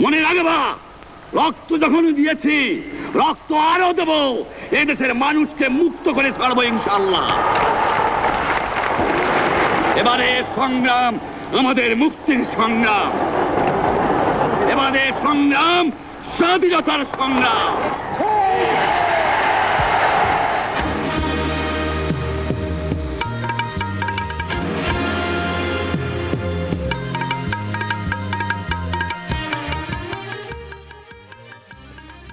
মনে রাখবা, রক্ত যখন দিয়েছি, রক্ত আরও দেব, এদেশের মানুষকে মুক্ত করে ছাড়বো ইনশাল্লাহ এবারে সংগ্রাম, আমাদের মুক্তির সংগ্রাম। এবারে সংগ্রাম, স্বাধীনতার সংগ্রাম।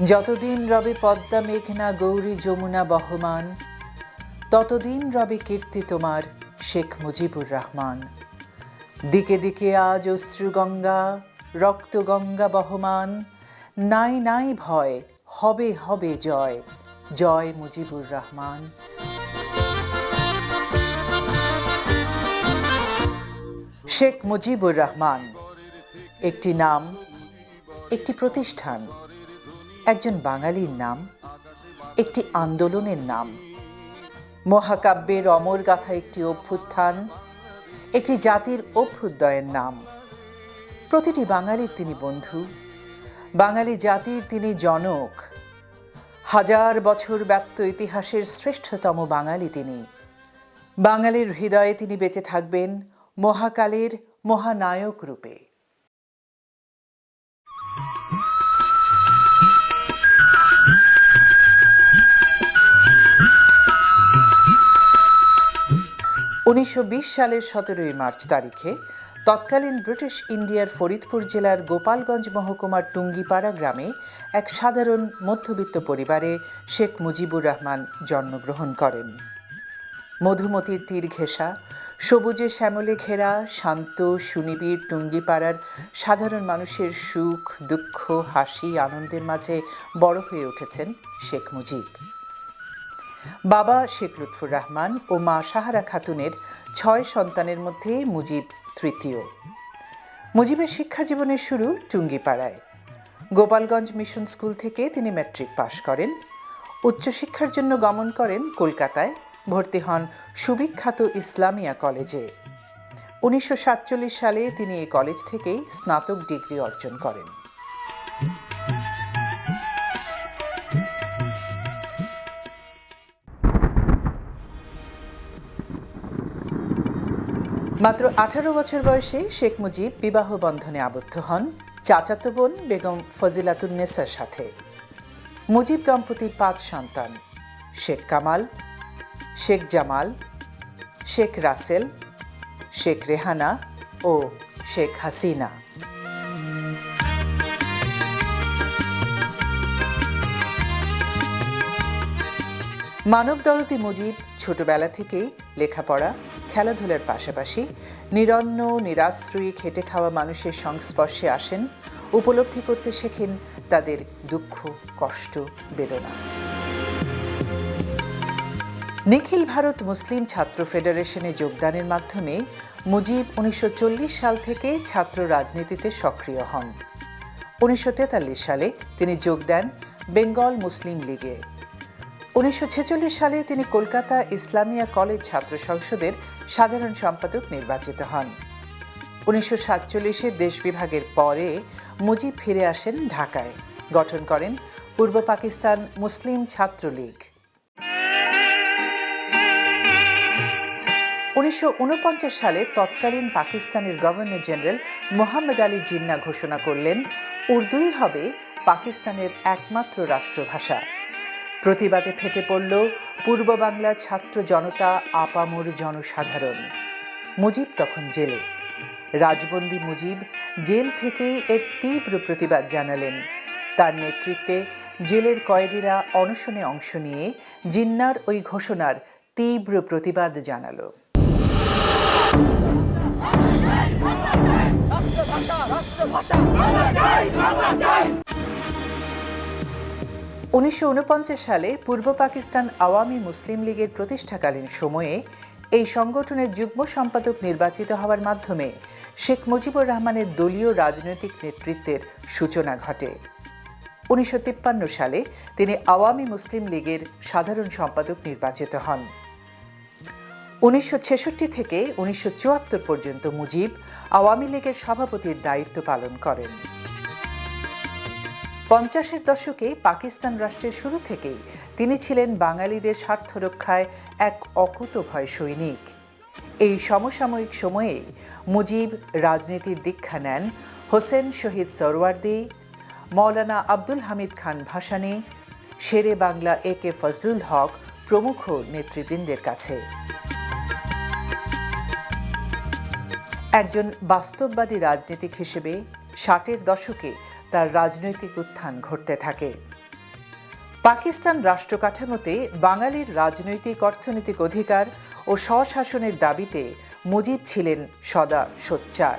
যতদিন রবে পদ্মা মেঘনা গৌরী যমুনা বহমান, ততদিন রবে কীর্তি তোমার শেখ মুজিবুর রহমান। দিকে দিকে আজ অশ্রু গঙ্গা, রক্ত গঙ্গা বহমান, নাই নাই ভয়, হবে হবে জয় জয় মুজিবুর রহমান। শেখ মুজিবুর রহমান, একটি নাম, একটি প্রতিষ্ঠান একজন বাঙালির নাম, একটি আন্দোলনের নাম। মহাকাব্যের অমর গাথা একটি অভ্যুত্থান, একটি জাতির অভ্যুদয়ের নাম। প্রতিটি বাঙালির তিনি বন্ধু, বাঙালি জাতির তিনি জনক। হাজার বছর ব্যাপ্ত ইতিহাসের শ্রেষ্ঠতম বাঙালি তিনি। বাঙালির হৃদয়ে তিনি বেঁচে থাকবেন মহাকালের মহানায়ক রূপে। উনিশশো বিশ সালের সতেরোই মার্চ তারিখে তৎকালীন ব্রিটিশ ইন্ডিয়ার ফরিদপুর জেলার গোপালগঞ্জ মহকুমার টুঙ্গিপাড়া গ্রামে এক সাধারণ মধ্যবিত্ত পরিবারে শেখ মুজিবুর রহমান জন্মগ্রহণ করেন। মধুমতির তীর ঘেঁষা, সবুজে শ্যামলে ঘেরা, শান্ত, সুনিবিড় টুঙ্গিপাড়ার সাধারণ মানুষের সুখ, দুঃখ, হাসি, আনন্দের মাঝে বড় হয়ে উঠেছেন শেখ মুজিব। বাবা শেখ লুৎফুর রহমান ও মা সাহারা খাতুনের ছয় সন্তানের মধ্যে মুজিব তৃতীয়। মুজিবের শিক্ষা জীবনের শুরু টুঙ্গিপাড়ায়। গোপালগঞ্জ মিশন স্কুল থেকে তিনি ম্যাট্রিক পাশ করেন। উচ্চশিক্ষার জন্য গমন করেন কলকাতায়। ভর্তি হন সুবিখ্যাত ইসলামিয়া কলেজে। উনিশশো সাতচল্লিশ সালে তিনি এই কলেজ থেকেই স্নাতক ডিগ্রি অর্জন করেন। মাত্র আঠারো বছর বয়সে শেখ মুজিব বিবাহ বন্ধনে আবদ্ধ হন চাচাতো বোন বেগম ফজিলাতুন্নেসার সাথে। মুজিব দম্পতির পাঁচ সন্তান, শেখ কামাল, শেখ জামাল, শেখ রাসেল, শেখ রেহানা ও শেখ হাসিনা। মানব দরদি মুজিব ছোটবেলা থেকেই লেখাপড়া খেলাধুলার পাশাপাশি নিরন্ন, নিরাশ্রয়ী, খেটে খাওয়া মানুষের সংস্পর্শে আসেন, উপলব্ধি করতে শেখেন তাদের দুঃখ, কষ্ট, বেদনা। নিখিল ভারত মুসলিম ছাত্র ফেডারেশনে যোগদানের মাধ্যমে মুজিব উনিশশো চল্লিশ সাল থেকে ছাত্র রাজনীতিতে সক্রিয় হন। উনিশশো তেতাল্লিশ সালে তিনি যোগ দেন বেঙ্গল মুসলিম লীগে। উনিশশো ছেচল্লিশ সালে তিনি কলকাতা ইসলামিয়া কলেজ ছাত্র সংসদের সাধারণ সম্পাদক নির্বাচিত হন। উনিশশো সাতচল্লিশে দেশ বিভাগের পরে মুজিব ফিরে আসেন ঢাকায়। গঠন করেন পূর্ব পাকিস্তান মুসলিম ছাত্র লীগ উনিশশো সালে তৎকালীন পাকিস্তানের গভর্নর জেনারেল মোহাম্মদ আলী জিন্না ঘোষণা করলেন, উর্দুই হবে পাকিস্তানের একমাত্র রাষ্ট্রভাষা। প্রতিবাদে ফেটে পড়ল পূর্ব বাংলার ছাত্র জনতা, আপামর জনসাধারণ। মুজিব তখন জেলে। রাজবন্দি মুজিব জেল থেকেই এর তীব্র প্রতিবাদ জানালেন। তার নেতৃত্বে জেলের কয়েদিরা অনশনে অংশ নিয়ে জিন্নার ওই ঘোষণার তীব্র প্রতিবাদ জানালো। উনিশশো ঊনপঞ্চাশ সালে পূর্ব পাকিস্তান আওয়ামী মুসলিম লীগের প্রতিষ্ঠাকালীন সময়ে এই সংগঠনের যুগ্ম সম্পাদক নির্বাচিত হওয়ার মাধ্যমে শেখ মুজিবুর রহমানের দলীয় রাজনৈতিক নেতৃত্বের সূচনা ঘটে। উনিশশো তিপ্পান্ন সালে তিনি আওয়ামী মুসলিম লীগের সাধারণ সম্পাদক নির্বাচিত হন। উনিশশো ছেষট্টি থেকে উনিশশো চুয়াত্তর পর্যন্ত মুজিব আওয়ামী লীগের সভাপতির দায়িত্ব পালন করেন। পঞ্চাশের দশকে পাকিস্তান রাষ্ট্রের শুরু থেকেই তিনি ছিলেন বাঙালিদের স্বার্থ রক্ষায় এক অকুতভয় সৈনিক। এই সমসাময়িক সময়ে মুজিব রাজনীতির দীক্ষা নেন হোসেন শহীদ সরওয়ার্দি, মৌলানা আব্দুল হামিদ খান ভাসানী, শেরে বাংলা এ কে ফজলুল হক প্রমুখ নেতৃবৃন্দের কাছে। একজন বাস্তববাদী রাজনীতিক হিসেবে ষাটের দশকে তার রাজনৈতিক উত্থান ঘটতে থাকে। পাকিস্তান রাষ্ট্র কাঠামোতে বাঙালির রাজনৈতিক অর্থনৈতিক অধিকার ও স্বশাসনের দাবিতে মুজিব ছিলেন সদা সোচ্চার।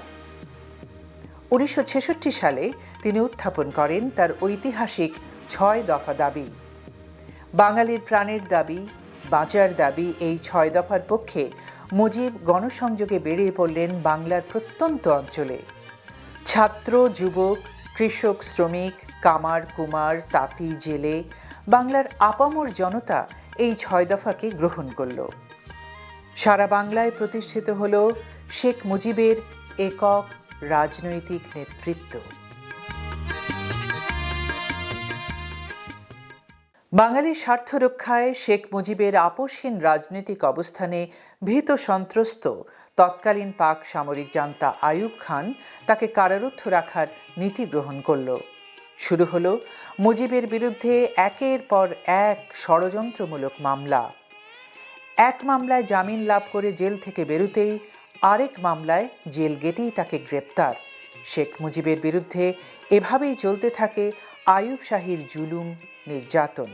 উনিশশো ছেষট্টি সালে তিনি উত্থাপন করেন তার ঐতিহাসিক ছয় দফা দাবি। বাঙালির প্রাণের দাবি, বাঁচার দাবি এই ছয় দফার পক্ষে মুজিব গণসংযোগে বেরিয়ে পড়লেন বাংলার প্রত্যন্ত অঞ্চলে। ছাত্র, যুবক কৃষক, শ্রমিক, কামার, কুমার, তাঁতি, জেলে, বাংলার আপামর জনতা এই ছয় দফাকে গ্রহণ করল। সারা বাংলায় প্রতিষ্ঠিত হল শেখ মুজিবের একক রাজনৈতিক নেতৃত্ব। বাঙালির স্বার্থ রক্ষায় শেখ মুজিবের আপোষহীন রাজনৈতিক অবস্থানে ভীত সন্ত্রস্ত তৎকালীন পাক সামরিক জান্তা আয়ুব খান তাকে কারারুদ্ধ রাখার নীতি গ্রহণ করল। শুরু হলো মুজিবের বিরুদ্ধে একের পর এক ষড়যন্ত্রমূলক মামলা। এক মামলায় জামিন লাভ করে জেল থেকে বেরুতেই আরেক মামলায় জেল গেটেই তাকে গ্রেপ্তার। শেখ মুজিবের বিরুদ্ধে এভাবেই চলতে থাকে আয়ুব শাহীর জুলুম, নির্যাতন।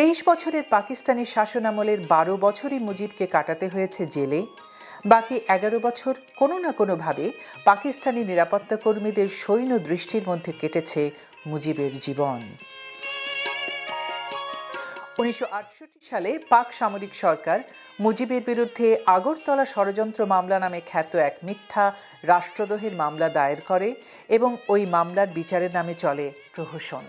তেইশ বছরের পাকিস্তানি শাসনামলের বারো বছরই মুজিবকে কাটাতে হয়েছে জেলে। বাকি এগারো বছর কোনো না কোনোভাবে পাকিস্তানি নিরাপত্তা কর্মীদের সৈন্য দৃষ্টির মধ্যে কেটেছে মুজিবের জীবন। উনিশশো আটষট্টি সালে পাক সামরিক সরকার মুজিবের বিরুদ্ধে আগরতলা ষড়যন্ত্র মামলা নামে খ্যাত এক মিথ্যা রাষ্ট্রদ্রোহের মামলা দায়ের করে এবং ওই মামলার বিচারের নামে চলে প্রহসন।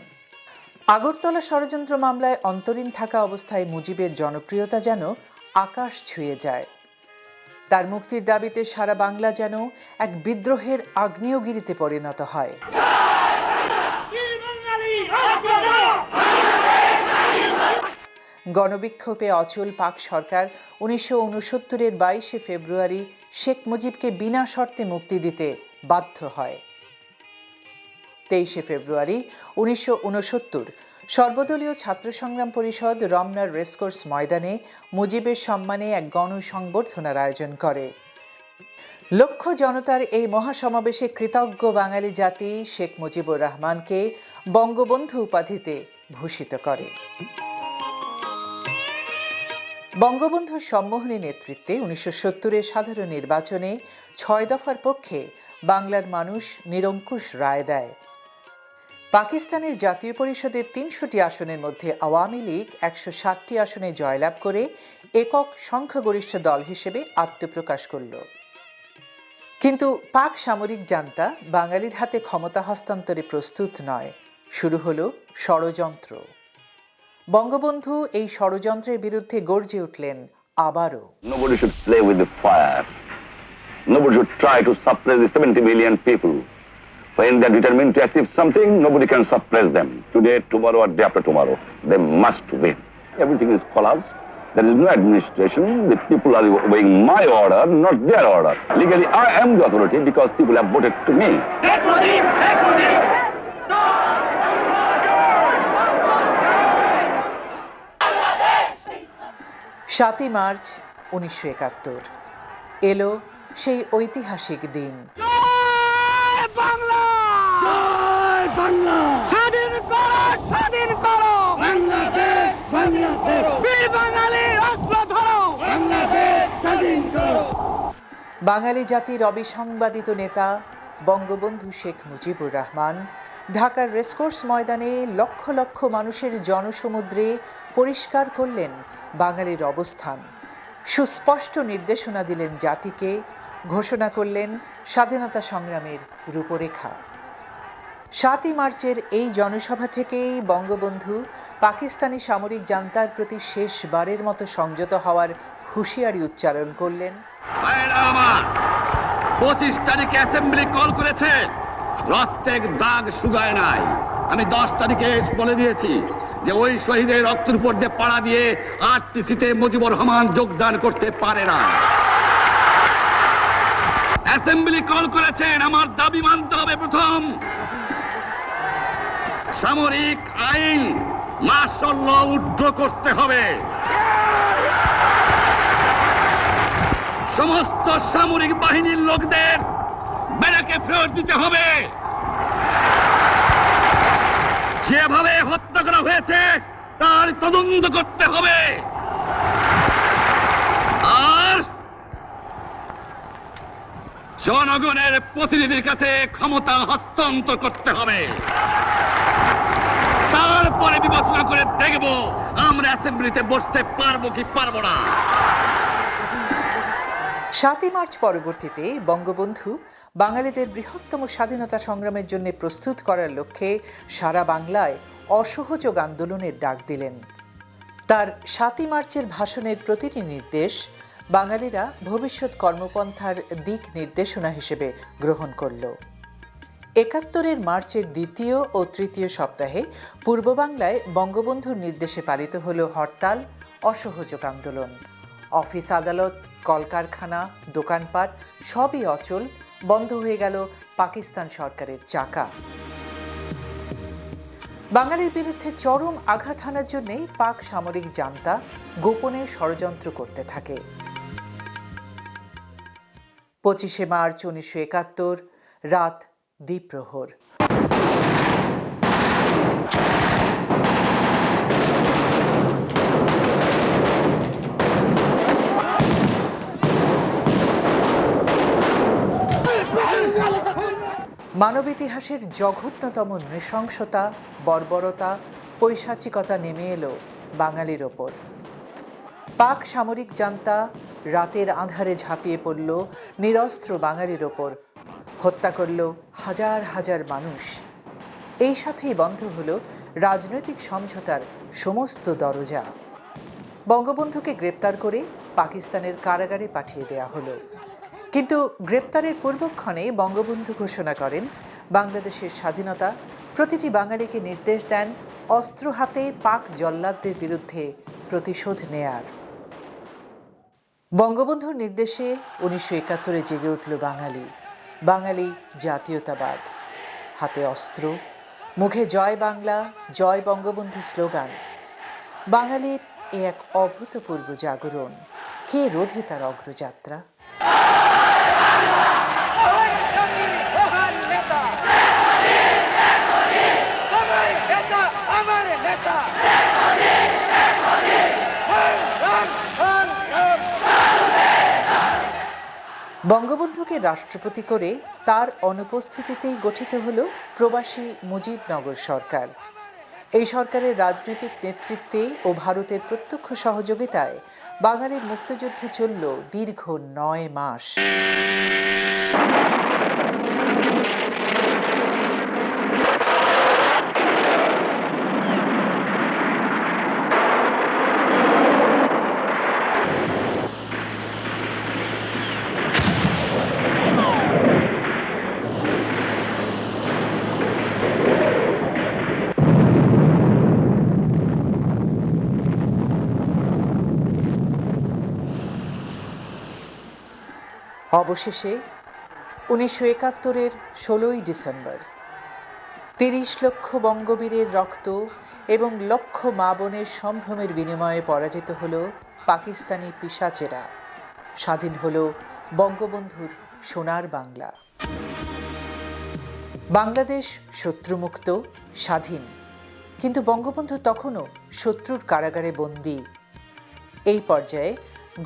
আগরতলা ষড়যন্ত্র মামলায় অন্তরীণ থাকা অবস্থায় মুজিবের জনপ্রিয়তা যেন আকাশ ছুঁয়ে যায়। তার মুক্তির দাবিতে সারা বাংলা যেন এক বিদ্রোহের আগ্নেয়গিরিতে পরিণত হয়। গণবিক্ষোভে অচল পাক সরকার উনিশশো উনসত্তরের বাইশে ফেব্রুয়ারি শেখ মুজিবকে বিনা শর্তে মুক্তি দিতে বাধ্য হয়। তেইশে ফেব্রুয়ারি উনিশশো উনসত্তর। সর্বদলীয় ছাত্র সংগ্রাম পরিষদ রমনার রেসকোর্স ময়দানে মুজিবের সম্মানে এক গণসংবর্ধনার আয়োজন করে। লক্ষ জনতার এই মহাসমাবেশে কৃতজ্ঞ বাঙালি জাতি শেখ মুজিবুর রহমানকে বঙ্গবন্ধু উপাধিতে ভূষিত করে। বঙ্গবন্ধুর সম্মোহনী নেতৃত্বে উনিশশো সত্তরের সাধারণ নির্বাচনে ছয় দফার পক্ষে বাংলার মানুষ নিরঙ্কুশ রায় দেয়। পাকিস্তানের জাতীয় পরিষদের তিনশোটি আসনের মধ্যে আওয়ামী লীগ একশো ষাটটি আসনে জয়লাভ করে একক সংখ্যাগরিষ্ঠ দল হিসেবে আত্মপ্রকাশ করল। কিন্তু পাক সামরিক জান্তা বাঙালির হাতে ক্ষমতা হস্তান্তরে প্রস্তুত নয়। শুরু হলো ষড়যন্ত্র। বঙ্গবন্ধু এই ষড়যন্ত্রের বিরুদ্ধে গর্জে উঠলেন আবারও। Nobody should try to suppress the 70 million people. When they're determined to achieve something, nobody can suppress them. Today, tomorrow, or day after tomorrow. They must win. Everything is collapsed. There is no administration. The people are obeying my order, not their order. Legally, I am the authority because people have voted to me. সাতই March উনিশশো একাত্তর এলো সেই ঐতিহাসিক দিন জয় বাংলা জয় বাংলা। স্বাধীন করো স্বাধীন করো। বাংলাদেশ বাংলাদেশ। বীর বাঙালির অস্ত্র ধরো। বাংলাদেশ স্বাধীন করো। বাঙালি জাতির অবিসংবাদিত নেতা বঙ্গবন্ধু শেখ মুজিবুর রহমান ঢাকার রেসকোর্স ময়দানে লক্ষ লক্ষ মানুষের জনসমুদ্রে পরিষ্কার করলেন বাঙালির অবস্থান। সুস্পষ্ট নির্দেশনা দিলেন জাতিকে ঘোষণা করলেন স্বাধীনতা সংগ্রামের রূপরেখা। সাতই মার্চের এই জনসভা থেকেই বঙ্গবন্ধু পাকিস্তানি সামরিক জান্তার প্রতি শেষবারের মতো সংযত হওয়ার হুঁশিয়ারি উচ্চারণ করলেন। পঁচিশ তারিখে অ্যাসেম্বলি কল করেছে। রক্তের দাগ শুকায় নাই। আমি দশ তারিখে বলে দিয়েছি যে ওই শহীদের রক্তের উপর দিয়ে পাড়া দিয়ে আরটিসিতে মুজিবুর রহমান যোগদান করতে পারে না। অ্যাসেম্বলি কল করেছেন, আমার দাবি মানতে হবে প্রথম। সামরিক আইন ল উড্র করতে হবে। সমস্ত সামরিক বাহিনীর লোকদের ব্যারাকে ফেরত দিতে হবে। যেভাবে হত্যা করা হয়েছে, তার তদন্ত করতে হবে। আর জনগণের প্রতিনিধির কাছে ক্ষমতা হস্তান্তর করতে হবে। তারপরে বিবেচনা করে দেখব আমরা অ্যাসেম্বলিতে বসতে পারব কি পারব না। সাতই মার্চ পরবর্তীতে বঙ্গবন্ধু বাঙালিদের বৃহত্তম স্বাধীনতা সংগ্রামের জন্য প্রস্তুত করার লক্ষ্যে সারা বাংলায় অসহযোগ আন্দোলনের ডাক দিলেন। তার সাতই মার্চের ভাষণের প্রতিটি নির্দেশ বাঙালিরা ভবিষ্যৎ কর্মপন্থার দিক নির্দেশনা হিসেবে গ্রহণ করল। একাত্তরের মার্চের দ্বিতীয় ও তৃতীয় সপ্তাহে পূর্ব বাংলায় বঙ্গবন্ধুর নির্দেশে পালিত হল হরতাল, অসহযোগ আন্দোলন। অফিস আদালত, কলকারখানা, দোকানপাট সবই অচল, বন্ধ হয়ে গেল পাকিস্তান সরকারের চাকা। বাঙালির বিরুদ্ধে চরম আঘাত হানার জন্যে পাক সামরিক জান্তা গোপনে ষড়যন্ত্র করতে থাকে। পঁচিশে মার্চ উনিশশো একাত্তর, রাত দ্বীপ্রহর। মানব ইতিহাসের জঘন্যতম নৃশংসতা, বর্বরতা, পৈশাচিকতা নেমে এলো বাঙালির ওপর। পাক সামরিক জান্তা রাতের আধারে ঝাঁপিয়ে পড়ল নিরস্ত্র বাঙালির ওপর। হত্যা করল হাজার হাজার মানুষ। এই সাথেই বন্ধ হলো রাজনৈতিক সমঝোতার সমস্ত দরজা। বঙ্গবন্ধুকে গ্রেপ্তার করে পাকিস্তানের কারাগারে পাঠিয়ে দেয়া হলো। কিন্তু গ্রেপ্তারের পূর্বক্ষণে বঙ্গবন্ধু ঘোষণা করেন, বাংলাদেশের স্বাধীনতা প্রতিটি বাঙালিকে নির্দেশ দেন অস্ত্র হাতে পাক জল্লাদদের বিরুদ্ধে প্রতিশোধ নেয়ার। বঙ্গবন্ধুর নির্দেশে উনিশশো একাত্তরে জেগে উঠল বাঙালি। বাঙালি জাতীয়তাবাদ। হাতে অস্ত্র, মুখে জয় বাংলা, জয় বঙ্গবন্ধু স্লোগান। বাঙালির এ এক অভূতপূর্ব জাগরণ, কে রোধে তার অগ্রযাত্রা? বঙ্গবন্ধুকে রাষ্ট্রপতি করে তার অনুপস্থিতিতেই গঠিত হল প্রবাসী মুজিবনগর সরকার। এই সরকারের রাজনৈতিক নেতৃত্বে ও ভারতের প্রত্যক্ষ সহযোগিতায় বাঙালির মুক্তিযুদ্ধ চলল দীর্ঘ নয় মাস। অবশেষে উনিশশো একাত্তরের ষোলোই ডিসেম্বর, তিরিশ লক্ষ বঙ্গবীরের রক্ত এবং লক্ষ মা বোনের সম্ভ্রমের বিনিময়ে পরাজিত হল পাকিস্তানি পিসাচেরা। স্বাধীন হল বঙ্গবন্ধুর সোনার বাংলা। বাংলাদেশ শত্রুমুক্ত, স্বাধীন। কিন্তু বঙ্গবন্ধু তখনও শত্রুর কারাগারে বন্দী। এই পর্যায়ে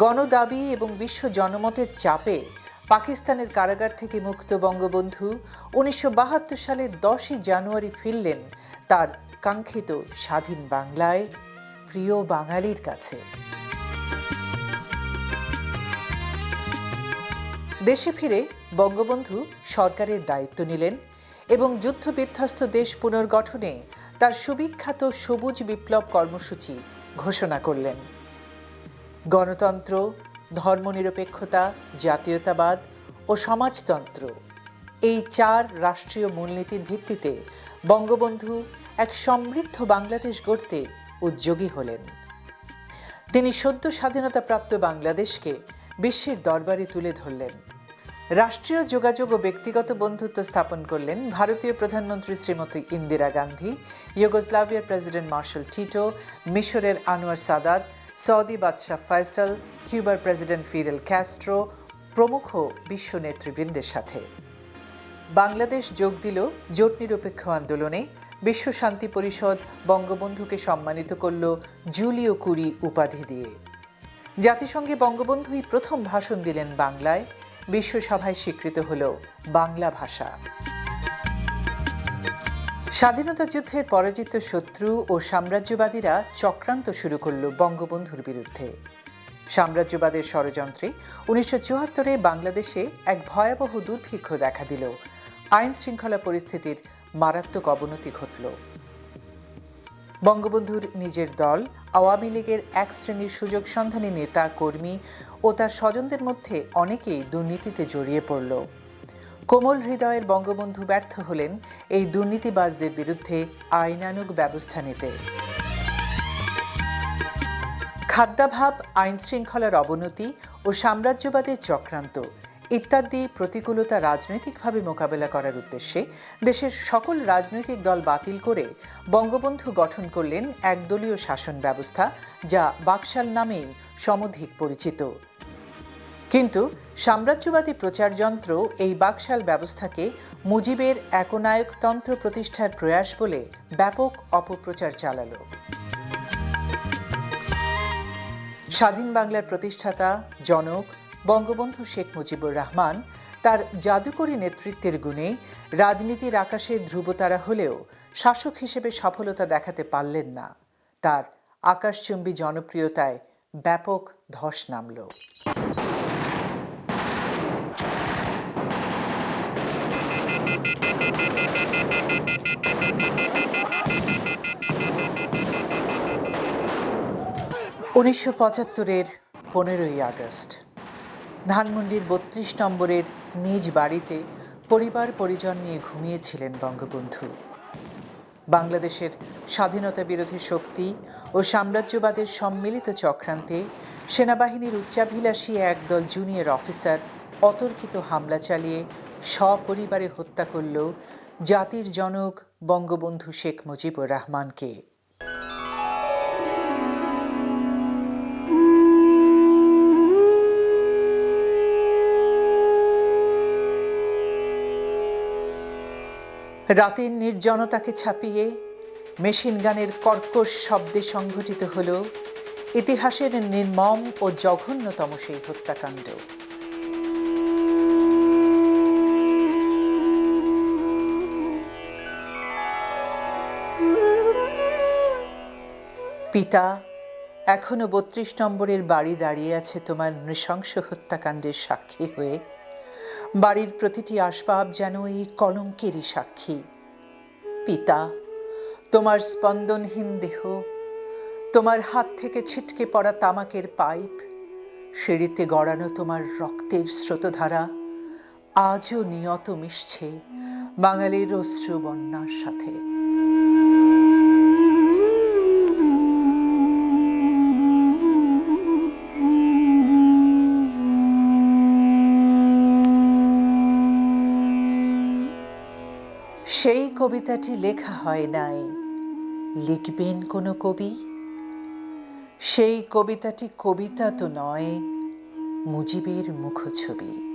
গণদাবি এবং বিশ্ব জনমতের চাপে পাকিস্তানের কারাগার থেকে মুক্ত বঙ্গবন্ধু উনিশশো সালের দশই জানুয়ারি ফিরলেন তার কাঙ্ক্ষিত স্বাধীন বাংলায় প্রিয় বাঙালির কাছে। দেশে ফিরে বঙ্গবন্ধু সরকারের দায়িত্ব নিলেন এবং যুদ্ধ বিধ্বস্ত দেশ পুনর্গঠনে তার সুবিখ্যাত সবুজ বিপ্লব কর্মসূচি ঘোষণা করলেন। গণতন্ত্র ধর্মনিরপেক্ষতা, জাতীয়তাবাদ ও সমাজতন্ত্র এই চার রাষ্ট্রীয় মূলনীতির ভিত্তিতে বঙ্গবন্ধু এক সমৃদ্ধ বাংলাদেশ গড়তে উদ্যোগী হলেন। তিনি সদ্য স্বাধীনতাপ্রাপ্ত বাংলাদেশকে বিশ্বের দরবারে তুলে ধরলেন। রাষ্ট্রীয় যোগাযোগ ও ব্যক্তিগত বন্ধুত্ব স্থাপন করলেন ভারতীয় প্রধানমন্ত্রী শ্রীমতী ইন্দিরা গান্ধী, ইউগোস্লাভিয়ার প্রেসিডেন্ট মার্শাল টিটো, মিশরের আনোয়ার সাদাত সৌদি বাদশাহ ফয়সাল, কিউবার প্রেসিডেন্ট ফিদেল ক্যাস্ট্রো, প্রমুখ বিশ্ব নেতৃবৃন্দের সাথে। বাংলাদেশ যোগ দিল জোট নিরপেক্ষ আন্দোলনে। বিশ্ব শান্তি পরিষদ বঙ্গবন্ধুকে সম্মানিত করল জুলিও কুরি উপাধি দিয়ে। জাতিসংঘে বঙ্গবন্ধুই প্রথম ভাষণ দিলেন বাংলায়। বিশ্বসভায় স্বীকৃত হল বাংলা ভাষা। স্বাধীনতা যুদ্ধের পরাজিত শত্রু ও সাম্রাজ্যবাদীরা চক্রান্ত শুরু করল বঙ্গবন্ধুর বিরুদ্ধে। সাম্রাজ্যবাদের ষড়যন্ত্রে উনিশশো চুয়াত্তরে বাংলাদেশে এক ভয়াবহ দুর্ভিক্ষ দেখা দিল। আইন শৃঙ্খলা পরিস্থিতির মারাত্মক অবনতি ঘটল। বঙ্গবন্ধুর নিজের দল, আওয়ামী লীগের এক শ্রেণির সুযোগ সন্ধানী নেতা, কর্মী ও তার স্বজনদের মধ্যে অনেকেই দুর্নীতিতে জড়িয়ে পড়ল। কোমল হৃদয়ের বঙ্গবন্ধু ব্যর্থ হলেন এই দুর্নীতিবাজদের বিরুদ্ধে আইনানুগ ব্যবস্থা নিতে। খাদ্যাভাব আইন শৃঙ্খলার অবনতি ও সাম্রাজ্যবাদের চক্রান্ত ইত্যাদি প্রতিকূলতা রাজনৈতিকভাবে মোকাবেলা করার উদ্দেশ্যে দেশের সকল রাজনৈতিক দল বাতিল করে বঙ্গবন্ধু গঠন করলেন একদলীয় শাসন ব্যবস্থা, যা বাকশাল নামেই সমধিক পরিচিত। কিন্তু সাম্রাজ্যবাদী প্রচারযন্ত্র এই বাকশাল ব্যবস্থাকে মুজিবের একনায়কতন্ত্র প্রতিষ্ঠার প্রয়াস বলে ব্যাপক অপপ্রচার চালাল। স্বাধীন বাংলার প্রতিষ্ঠাতা জনক বঙ্গবন্ধু শেখ মুজিবুর রহমান তার জাদুকরী নেতৃত্বের গুণে রাজনীতির আকাশে ধ্রুবতারা হলেও শাসক হিসেবে সফলতা দেখাতে পারলেন না। তার আকাশচুম্বী জনপ্রিয়তায় ব্যাপক ধস নামল। উনিশশো পঁচাত্তরের পনেরোই আগস্ট। ধানমন্ডির বত্রিশ নম্বরের নিজ বাড়িতে পরিবার পরিজন নিয়ে ঘুমিয়েছিলেন বঙ্গবন্ধু। বাংলাদেশের স্বাধীনতা বিরোধী শক্তি ও সাম্রাজ্যবাদের সম্মিলিত চক্রান্তে সেনাবাহিনীর উচ্চাভিলাষী একদল জুনিয়র অফিসার অতর্কিত হামলা চালিয়ে সপরিবারে হত্যা করল জাতির জনক বঙ্গবন্ধু শেখ মুজিবুর রহমানকে। রাতের নির্জনতাকে ছাপিয়ে মেশিন গানের কর্কশ শব্দে সংঘটিত হল ইতিহাসের নির্মম ও জঘন্যতম সেই হত্যাকাণ্ড। পিতা, এখনও বত্রিশ নম্বরের বাড়ি দাঁড়িয়ে আছে তোমার নৃশংস হত্যাকাণ্ডের সাক্ষী হয়ে। বাড়ির প্রতিটি আসবাব যেন এই কলঙ্কেরই সাক্ষী। পিতা, তোমার স্পন্দনহীন দেহ, তোমার হাত থেকে ছিটকে পড়া তামাকের পাইপ, সিঁড়িতে গড়ানো তোমার রক্তের স্রোতধারা, আজও নিয়ত মিশছে বাঙালির অশ্রু বন্যার সাথে। সেই কবিতাটি লেখা হয় নাই। লিখবেন কোনো কবি? সেই কবিতাটি কবিতা তো নয়, মুজিবের মুখছবি।